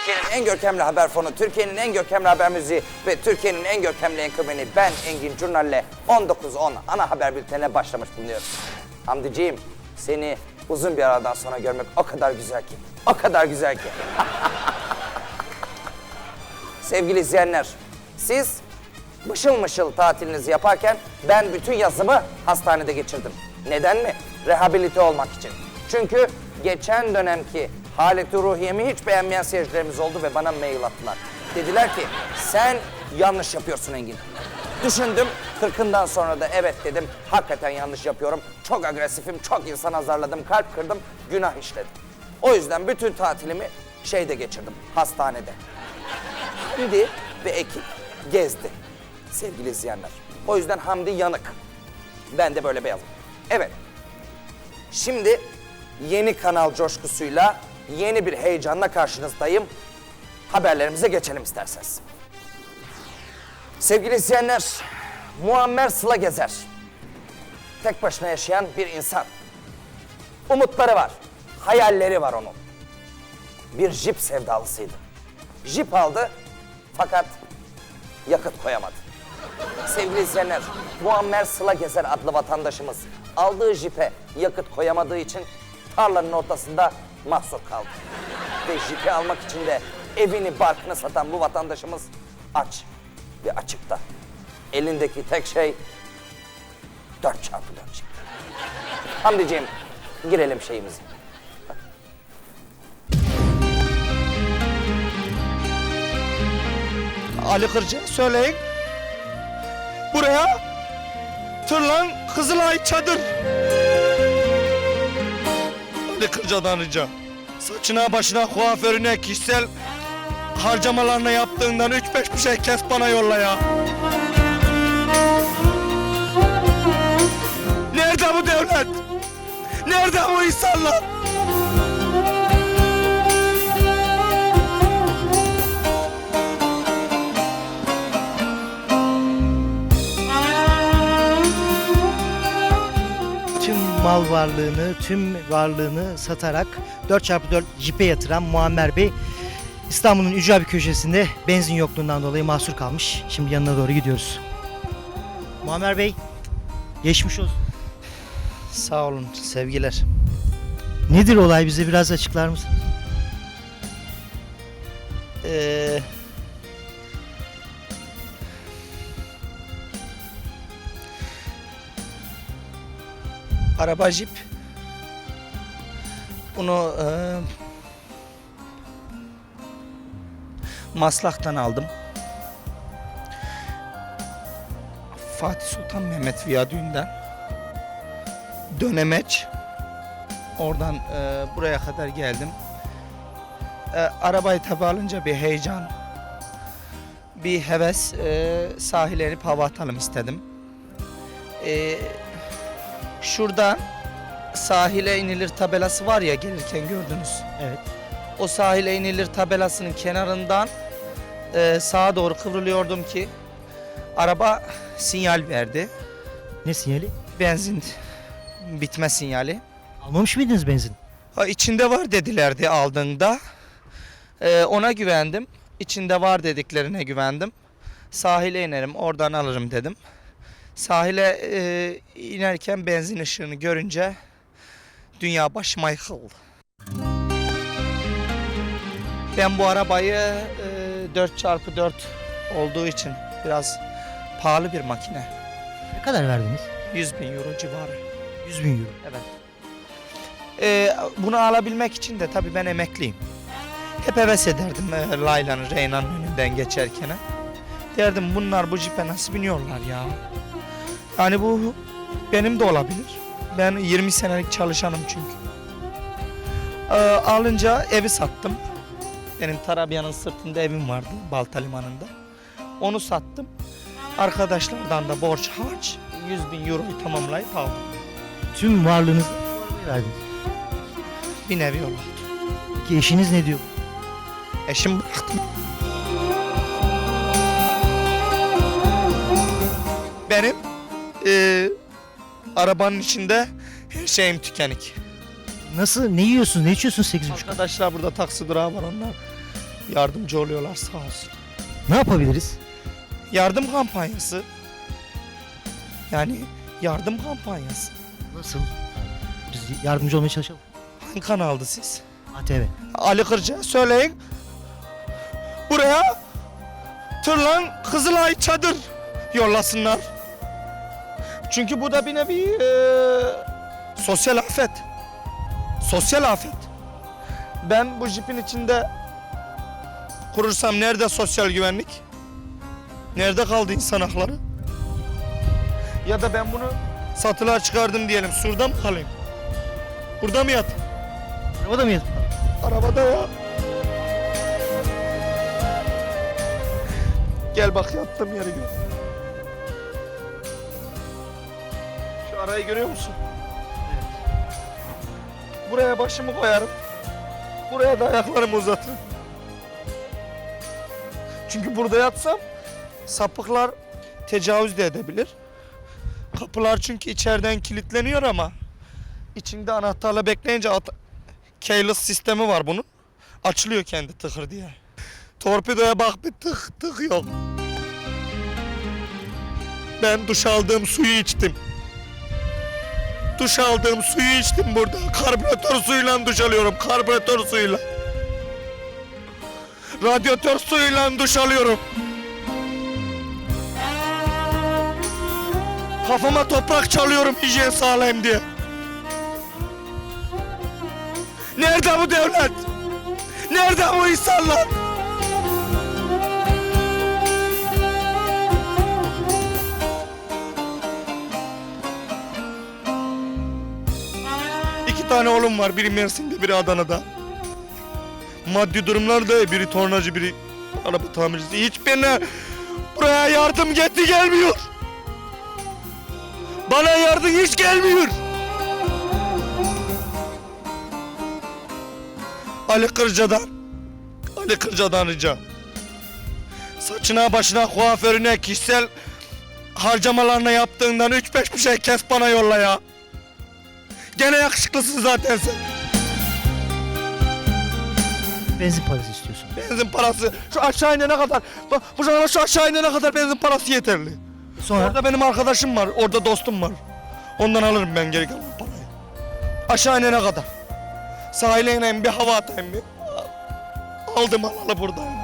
Türkiye'nin en görkemli haber fonu, Türkiye'nin en görkemli haber müziği ve Türkiye'nin en görkemli enkırmeni ben Engin Curnal'le 19.10 ana haber bültenine başlamış bulunuyoruz. Hamdiciğim seni uzun bir aradan sonra görmek o kadar güzel ki, o kadar güzel ki. Sevgili izleyenler, siz mışıl mışıl tatilinizi yaparken ben bütün yazımı hastanede geçirdim. Neden mi? Rehabilite olmak için. Çünkü geçen dönemki haleti ruhiyemi hiç beğenmeyen seyircilerimiz oldu ve bana mail attılar. Dediler ki sen yanlış yapıyorsun Engin. Düşündüm, kırkından sonra da evet dedim. Hakikaten yanlış yapıyorum. Çok agresifim, çok insan azarladım, kalp kırdım, günah işledim. O yüzden bütün tatilimi şeyde geçirdim, hastanede. Hamdi ve ekip gezdi sevgili izleyenler. O yüzden Hamdi yanık. Ben de böyle beyazım. Evet. Şimdi yeni kanal coşkusuyla yeni bir heyecanla karşınızdayım. Haberlerimize geçelim isterseniz. Sevgili izleyenler, Muammer Sıla Gezer. Tek başına yaşayan bir insan. Umutları var, hayalleri var onun. Bir jip sevdalısıydı. Jip aldı fakat yakıt koyamadı. Sevgili izleyenler, Muammer Sıla Gezer adlı vatandaşımız aldığı jipe yakıt koyamadığı için tarlanın ortasında mahsur kaldı. Ve jipi almak için de evini barkını satan bu vatandaşımız aç ve açıkta. Elindeki tek şey 4 çarpı 4 jip. Hamdiciğim girelim şeyimize. Ali Kırca'ya söyleyin. Buraya tırlan Kızılay çadır. Ali Kırca'dan. Saçına başına kuaförüne kişisel harcamalarını yaptığından 3-5 bir şey kes bana yolla ya. Nerede bu devlet? Nerede bu insanlar? Mal varlığını, tüm varlığını satarak 4x4 jipe yatıran Muammer Bey İstanbul'un ücra bir köşesinde benzin yokluğundan dolayı mahsur kalmış. Şimdi yanına doğru gidiyoruz. Muammer Bey, geçmiş olsun. Sağ olun sevgiler. Nedir olay bize biraz açıklar mısınız? Ee, araba jip. Bunu e, Maslak'tan aldım. Fatih Sultan Mehmet Viyadüğü'nden. Dönemeç. Oradan e, buraya kadar geldim. E, arabayı tabi alınca bir heyecan, bir heves e, sahile inip hava atalım istedim. E, şurada sahile inilir tabelası var ya gelirken gördünüz. Evet. O sahile inilir tabelasının kenarından e, sağa doğru kıvrılıyordum ki araba sinyal verdi. Ne sinyali? Benzin bitme sinyali. Almamış mıydınız benzin? Ha, içinde var dedilerdi aldığında. Ee, ona güvendim. İçinde var dediklerine güvendim. Sahile inerim oradan alırım dedim. Sahile e, inerken benzin ışığını görünce dünya başıma yıkıldı. Ben bu arabayı e, 4x4 olduğu için biraz pahalı bir makine. Ne kadar verdiniz? 100 bin euro civarı. 100 bin euro. Evet. Ee, bunu alabilmek için de tabii ben emekliyim. Hep heves ederdim e, Layla'nın, Reyna'nın önünden geçerken. Derdim bunlar bu cipe nasıl biniyorlar ya. Yani bu benim de olabilir. Ben 20 senelik çalışanım çünkü. Ee, alınca evi sattım. Benim Tarabya'nın sırtında evim vardı Balta Limanı'nda. Onu sattım. Arkadaşlardan da borç harç 100 bin euroyu tamamlayıp aldım. Tüm varlığınızı arabaya verdiniz. Bir nevi oldu. Ki eşiniz ne diyor? Eşim bıraktım. Benim eee, arabanın içinde her şeyim tükenik. Nasıl, ne yiyorsunuz, ne içiyorsunuz 8,5? Arkadaşlar burada taksi durağı var onlar. Yardımcı oluyorlar sağ olsun. Ne yapabiliriz? Yardım kampanyası. Yani yardım kampanyası. Nasıl? Biz yardımcı olmaya çalışalım. Hangi kanaldı siz? ATV. Ali Kırca'ya söyleyin. Buraya tırlan Kızılay çadır yollasınlar. Çünkü bu da bir nevi eee, sosyal afet. Sosyal afet. Ben bu jipin içinde kurursam nerede sosyal güvenlik? Nerede kaldı insan hakları? Ya da ben bunu satılığa çıkardım diyelim. Surda mı kalayım? Burada mı yatayım? Arabada mıyız? Arabada ya. Gel bak yattığım yeri gör. Arayı görüyor musun? Buraya başımı koyarım. Buraya da ayaklarımı uzatırım. Çünkü burada yatsam sapıklar tecavüz de edebilir. Kapılar çünkü içeriden kilitleniyor ama içinde anahtarla bekleyince at- keyless sistemi var bunun. Açılıyor kendi tıkır diye. Torpidoya bak bir tık tık yok. Ben duş aldığım suyu içtim. Duş aldığım suyu içtim burada. Karbüratör suyuyla duş alıyorum. Karbüratör suyuyla. Radyatör suyuyla duş alıyorum. Kafama toprak çalıyorum hijyen sağlayayım diye. Nerede bu devlet? Nerede bu insanlar? Tane oğlum var. Biri Mersin'de, biri Adana'da. Maddi durumlarda biri tornacı, biri araba tamircisi. Hiçbirine buraya yardım gitti gelmiyor. Bana yardım hiç gelmiyor. Ali Kırca'dan Ali Kırca'dan rica. Saçına başına kuaförüne kişisel harcamalarına yaptığından 3-5 bir şey kes bana yolla ya. Gene yakışıklısın zaten sen. Benzin parası istiyorsun. Benzin parası şu aşağı inene kadar bak bu zamana şu aşağı inene kadar benzin parası yeterli. Sonra Orada benim arkadaşım var, orada dostum var. Ondan alırım ben geri kalan parayı. Aşağı inene kadar. Sahile ineyim bir hava atayım bir. Aldım alalı buradayım.